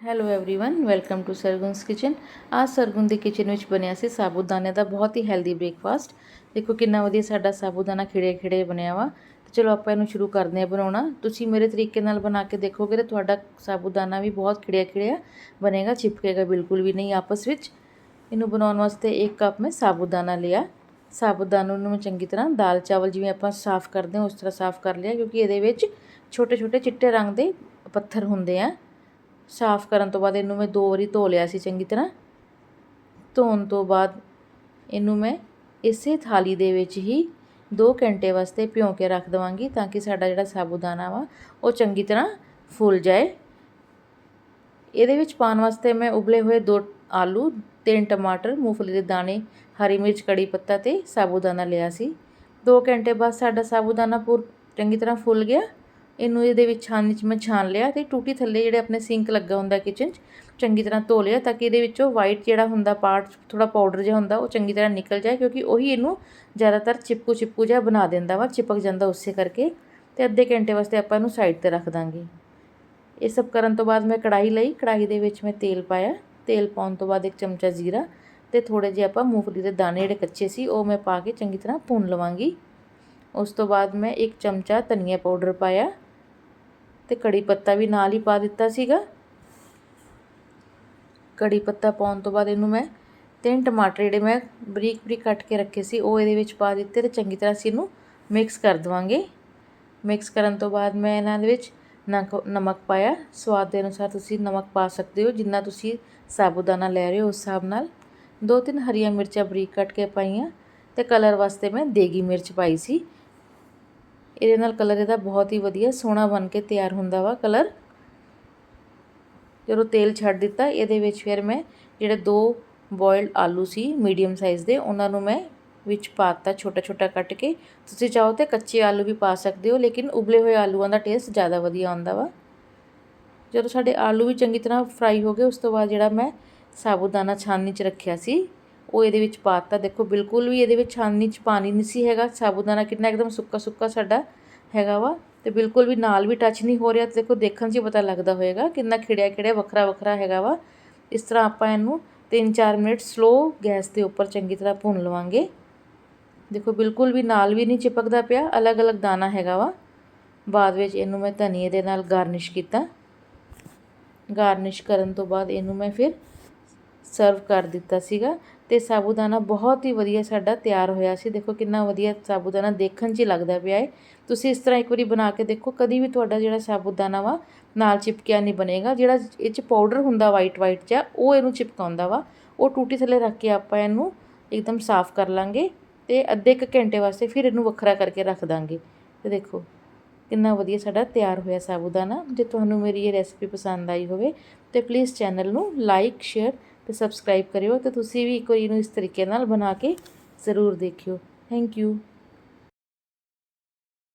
hello everyone welcome to Sargun's kitchen ਅੱਜ ਸਰਗੁਨ ਦੀ kitchen ਵਿੱਚ ਬਣਿਆ ਸੀ ਸਾਬੂਦਾਨੇ ਦਾ ਬਹੁਤ ਹੀ ਹੈਲਦੀ ਬ੍ਰੇਕਫਾਸਟ ਦੇਖੋ ਕਿੰਨਾ ਵਧੀਆ ਸਾਡਾ ਸਾਬੂਦਾਨਾ ਖਿੜੇ ਖਿੜੇ ਬਣਿਆ ਵਾ ਤੇ ਚਲੋ ਆਪਾਂ ਇਹਨੂੰ ਸ਼ੁਰੂ ਕਰਦੇ ਹਾਂ ਬਣਾਉਣਾ ਤੁਸੀਂ ਮੇਰੇ ਤਰੀਕੇ ਨਾਲ ਬਣਾ ਕੇ ਦੇਖੋਗੇ ਤੇ ਤੁਹਾਡਾ ਸਾਬੂਦਾਨਾ ਵੀ ਬਹੁਤ ਖਿੜਿਆ ਖਿੜਿਆ ਬਣੇਗਾ ਚਿਪਕੇਗਾ ਬਿਲਕੁਲ ਵੀ ਨਹੀਂ ਆਪਸ ਵਿੱਚ ਇਹਨੂੰ ਬਣਾਉਣ ਵਾਸਤੇ ਇੱਕ ਕੱਪ ਮੈਂ ਸਾਬੂਦਾਨਾ ਲਿਆ ਸਾਬੂਦਾਨੇ ਨੂੰ ਮੈਂ ਚੰਗੀ ਤਰ੍ਹਾਂ ਦਾਲ ਚਾਵਲ ਜਿਵੇਂ ਆਪਾਂ ਸਾਫ਼ ਕਰਦੇ ਹਾਂ ਉਸ ਤਰ੍ਹਾਂ ਸਾਫ਼ ਕਰ ਲਿਆ ਕਿਉਂਕਿ ਇਹਦੇ ਵਿੱਚ ਛੋਟੇ ਛੋਟੇ ਚਿੱਟੇ ਰੰਗ ਦੇ ਪੱਥਰ ਹੁੰਦੇ ਆ ਸਾਫ਼ ਕਰਨ ਤੋਂ ਬਾਅਦ ਇਹਨੂੰ ਮੈਂ ਦੋ ਵਾਰੀ ਧੋ ਲਿਆ ਸੀ ਚੰਗੀ ਤਰ੍ਹਾਂ। ਧੋਣ ਤੋਂ ਬਾਅਦ ਇਹਨੂੰ ਮੈਂ ਇਸੇ ਥਾਲੀ ਦੇ ਵਿੱਚ ਹੀ 2 ਘੰਟੇ ਵਾਸਤੇ ਭਿਉਂ ਕੇ ਰੱਖ ਦਵਾਂਗੀ ਤਾਂ ਕਿ ਸਾਡਾ ਜਿਹੜਾ ਸਾਬੂਦਾਨਾ ਵਾ ਉਹ ਚੰਗੀ ਤਰ੍ਹਾਂ ਫੁੱਲ ਜਾਏ। ਇਹਦੇ ਵਿੱਚ ਪਾਉਣ ਵਾਸਤੇ ਮੈਂ ਉਬਲੇ ਹੋਏ ਦੋ ਆਲੂ, ਤਿੰਨ ਟਮਾਟਰ, ਮੂੰਗਫਲੀ ਦੇ ਦਾਣੇ, ਹਰੀ ਮਿਰਚ, ਕੜੀ ਪੱਤਾ ਤੇ ਸਾਬੂਦਾਨਾ ਲਿਆ ਸੀ। 2 ਘੰਟੇ ਬਾਅਦ ਸਾਡਾ ਸਾਬੂਦਾਨਾ ਪੂਰ ਚੰਗੀ ਤਰ੍ਹਾਂ ਫੁੱਲ ਗਿਆ। ਇਹਨੂੰ ਇਹਦੇ ਵਿੱਚ ਛਾਨਣੀ 'ਚ ਮੈਂ ਛਾਨ ਲਿਆ ਤੇ ਟੂਟੀ ਥੱਲੇ ਜਿਹੜੇ ਆਪਣੇ ਸਿੰਕ ਲੱਗਾ ਹੁੰਦਾ ਕਿਚਨ 'ਚ, ਚੰਗੀ ਤਰ੍ਹਾਂ ਧੋ ਲਿਆ ਤਾਂ ਕਿ ਇਹਦੇ ਵਿੱਚੋਂ ਵਾਈਟ ਜਿਹੜਾ ਹੁੰਦਾ ਪਾਰਟ ਥੋੜਾ ਪਾਊਡਰ ਜਿਹਾ ਹੁੰਦਾ ਉਹ ਚੰਗੀ ਤਰ੍ਹਾਂ ਨਿਕਲ ਜਾਏ ਕਿਉਂਕਿ ਉਹੀ ਇਹਨੂੰ ਜ਼ਿਆਦਾਤਰ ਚਿਪਕੂ ਚਿਪਕੂ ਜਿਹਾ ਬਣਾ ਦਿੰਦਾ ਵਾ, ਚਿਪਕ ਜਾਂਦਾ ਉਸੇ ਕਰਕੇ ਤੇ ਅੱਧੇ ਘੰਟੇ ਵਾਸਤੇ ਆਪਾਂ ਇਹਨੂੰ ਸਾਈਡ ਤੇ ਰੱਖ ਦਾਂਗੇ। ਇਹ ਸਭ ਕਰਨ ਤੋਂ ਬਾਅਦ ਮੈਂ ਕੜਾਈ ਲਈ ਕੜਾਈ ਦੇ ਵਿੱਚ ਮੈਂ ਤੇਲ ਪਾਇਆ, ਤੇਲ ਪਾਉਣ ਤੋਂ ਬਾਅਦ ਇੱਕ ਚਮਚਾ ਜ਼ੀਰਾ ਤੇ ਥੋੜੇ ਜਿਹੇ ਆਪਾਂ ਮੂੰਗਫਲੀ ਦੇ ਦਾਣੇ ਜਿਹੜੇ ਕੱਚੇ ਸੀ ਉਹ ਮੈਂ ਪਾ ਕੇ ਚੰਗੀ ਤਰ੍ਹਾਂ ਭੁੰਨ ਲਵਾਂਗੀ। ਉਸ ਤੋਂ ਬਾਅਦ ਮੈਂ ਇੱਕ ਚਮਚਾ ਧਨੀਆ ਪਾਊਡਰ ਪਾਇਆ ਤੇ ਕੜੀ ਪੱਤਾ ਵੀ ਨਾਲ ਹੀ ਪਾ ਦਿੱਤਾ ਸੀਗਾ। ਕੜੀ ਪੱਤਾ ਪਾਉਣ ਤੋਂ ਬਾਅਦ ਇਹਨੂੰ ਮੈਂ ਤਿੰਨ ਟਮਾਟਰ ਜਿਹੜੇ ਮੈਂ ਬਰੀਕ ਬਰੀਕ ਕੱਟ ਕੇ ਰੱਖੇ ਸੀ, ਉਹ ਇਹਦੇ ਵਿੱਚ ਪਾ ਦਿੱਤੇ ਤੇ ਚੰਗੀ ਤਰ੍ਹਾਂ ਅਸੀਂ ਇਹਨੂੰ ਮਿਕਸ ਕਰ ਦਵਾਂਗੇ। ਮਿਕਸ ਕਰਨ ਤੋਂ ਬਾਅਦ ਮੈਂ ਇਹਨਾਂ ਦੇ ਵਿੱਚ ਨਮਕ ਪਾਇਆ। ਸਵਾਦ ਦੇ ਅਨੁਸਾਰ ਤੁਸੀਂ ਨਮਕ ਪਾ ਸਕਦੇ ਹੋ, ਜਿੰਨਾ ਤੁਸੀਂ ਸਾਬੂਦਾਨਾ ਲੈ ਰਹੇ ਹੋ ਉਸ ਹਿਸਾਬ ਨਾਲ। ਦੋ ਤਿੰਨ ਹਰੀਆਂ ਮਿਰਚਾਂ ਬਰੀਕ ਕੱਟ ਕੇ ਪਾਈਆਂ ਤੇ ਕਲਰ ਵਾਸਤੇ ਮੈਂ ਦੇਗੀ ਮਿਰਚ ਪਾਈ ਸੀ। ਇਹਦੇ ਨਾਲ ਕਲਰ ਇਹਦਾ ਬਹੁਤ ਹੀ ਵਧੀਆ ਸੋਹਣਾ ਬਣ ਕੇ ਤਿਆਰ ਹੁੰਦਾ ਵਾ ਕਲਰ। ਜਦੋਂ ਤੇਲ ਛੱਡ ਦਿੱਤਾ, ਇਹਦੇ ਵਿੱਚ ਫਿਰ ਮੈਂ ਜਿਹੜੇ ਦੋ ਬੋਇਲਡ ਆਲੂ ਸੀ ਮੀਡੀਅਮ ਸਾਈਜ਼ ਦੇ, ਉਹਨਾਂ ਨੂੰ ਮੈਂ ਵਿੱਚ ਪਾਤਾ ਛੋਟਾ ਛੋਟਾ ਕੱਟ ਕੇ। ਤੁਸੀਂ ਚਾਹੋ ਤੇ ਕੱਚੇ ਆਲੂ ਵੀ ਪਾ ਸਕਦੇ ਹੋ, ਲੇਕਿਨ ਉਬਲੇ ਹੋਏ ਆਲੂਆਂ ਦਾ ਟੇਸਟ ਜ਼ਿਆਦਾ ਵਧੀਆ ਆਉਂਦਾ ਵਾ। ਜਦੋਂ ਸਾਡੇ ਆਲੂ ਵੀ ਚੰਗੀ ਤਰ੍ਹਾਂ ਫਰਾਈ ਹੋ ਗਏ, ਉਸ ਤੋਂ ਬਾਅਦ ਜਿਹੜਾ ਮੈਂ ਸਾਬੂਦਾਨਾ ਛਾਨਣੀ 'ਚ ਰੱਖਿਆ ਸੀ ਉਹ ਇਹਦੇ ਵਿੱਚ ਪਾਤਾ ਦੇਖੋ, ਬਿਲਕੁਲ ਵੀ ਇਹਦੇ ਵਿੱਚ ਛਾਨਣੀ 'ਚ ਪਾਣੀ ਨਹੀਂ ਸੀ ਹੈਗਾ। ਸਾਬੂਦਾਨਾ ਕਿੰਨਾ ਇੱਕਦਮ ਸੁੱਕਾ ਸੁੱਕਾ ਸਾਡਾ ਹੈਗਾ ਵਾ ਤੇ ਬਿਲਕੁਲ ਵੀ ਨਾਲ ਵੀ ਟੱਚ ਨਹੀਂ ਹੋ ਰਿਹਾ ਤੇ ਦੇਖੋ, ਦੇਖਣ 'ਚ ਪਤਾ ਲੱਗਦਾ ਹੋਏਗਾ ਕਿੰਨਾ ਖਿੜਿਆ ਖਿੜਿਆ, ਵੱਖਰਾ ਵੱਖਰਾ ਹੈਗਾ ਵਾ। ਇਸ ਤਰ੍ਹਾਂ ਆਪਾਂ ਇਹਨੂੰ 3-4 ਮਿੰਟ ਸਲੋ ਗੈਸ ਦੇ ਉੱਪਰ ਚੰਗੀ ਤਰ੍ਹਾਂ ਭੁੰਨ ਲਵਾਂਗੇ। ਦੇਖੋ, ਬਿਲਕੁਲ ਵੀ ਨਾਲ ਵੀ ਨਹੀਂ ਚਿਪਕਦਾ ਪਿਆ, ਅਲੱਗ-ਅਲੱਗ ਦਾਣਾ ਹੈਗਾ ਵਾ। ਬਾਅਦ ਵਿੱਚ ਇਹਨੂੰ ਮੈਂ ਧਨੀਏ ਦੇ ਨਾਲ ਗਾਰਨਿਸ਼ ਕੀਤਾ। ਗਾਰਨਿਸ਼ ਕਰਨ ਤੋਂ ਬਾਅਦ ਇਹਨੂੰ ਮੈਂ ਫਿਰ ਸਰਵ ਕਰ ਦਿੱਤਾ ਸੀਗਾ। ਤੇ ਸਾਬੂਦਾਨਾ ਬਹੁਤ ਹੀ ਵਧੀਆ ਸਾਡਾ ਤਿਆਰ ਹੋਇਆ ਸੀ। ਦੇਖੋ ਕਿੰਨਾ ਵਧੀਆ ਸਾਬੂਦਾਨਾ ਦੇਖਣ 'ਚ ਹੀ ਲੱਗਦਾ ਪਿਆ ਹੈ ਤੁਸੀਂ ਇਸ ਤਰ੍ਹਾਂ ਇੱਕ ਵਾਰੀ ਬਣਾ ਕੇ ਦੇਖੋ, ਕਦੀ ਵੀ ਤੁਹਾਡਾ ਜਿਹੜਾ ਸਾਬੂਦਾਨਾ ਵਾ ਨਾਲ ਚਿਪਕਿਆ ਨਹੀਂ ਬਣੇਗਾ। ਜਿਹੜਾ ਇਹ 'ਚ ਪਾਊਡਰ ਹੁੰਦਾ ਵਾਈਟ ਵਾਈਟ ਜਿਹਾ ਉਹ ਇਹਨੂੰ ਚਿਪਕਾਉਂਦਾ ਵਾ। ਉਹ ਟੂਟੀ ਥੱਲੇ ਰੱਖ ਕੇ ਆਪਾਂ ਇਹਨੂੰ ਇੱਕਦਮ ਸਾਫ਼ ਕਰ ਲਾਂਗੇ ਤੇ ਅੱਧੇ ਇੱਕ ਘੰਟੇ ਵਾਸਤੇ ਫਿਰ ਇਹਨੂੰ ਵੱਖਰਾ ਕਰਕੇ ਰੱਖ ਦਾਂਗੇ। ਤੇ ਦੇਖੋ ਕਿੰਨਾ ਵਧੀਆ ਸਾਡਾ ਤਿਆਰ ਹੋਇਆ ਸਾਬੂਦਾਨਾ। ਜੇ ਤੁਹਾਨੂੰ ਮੇਰੀ ਇਹ ਰੈਸਪੀ ਪਸੰਦ ਆਈ ਹੋਵੇ, ਤੇ ਪਲੀਜ਼ ਚੈਨਲ ਨੂੰ ਲਾਈਕ ਸ਼ੇਅਰ ਤੇ ਸਬਸਕ੍ਰਾਈਬ ਕਰਿਓ ਤੇ ਤੁਸੀਂ ਵੀ ਇੱਕ ਵਾਰੀ ਇਹਨੂੰ ਇਸ ਤਰੀਕੇ ਨਾਲ ਬਣਾ ਕੇ ਜ਼ਰੂਰ ਦੇਖਿਓ। Thank you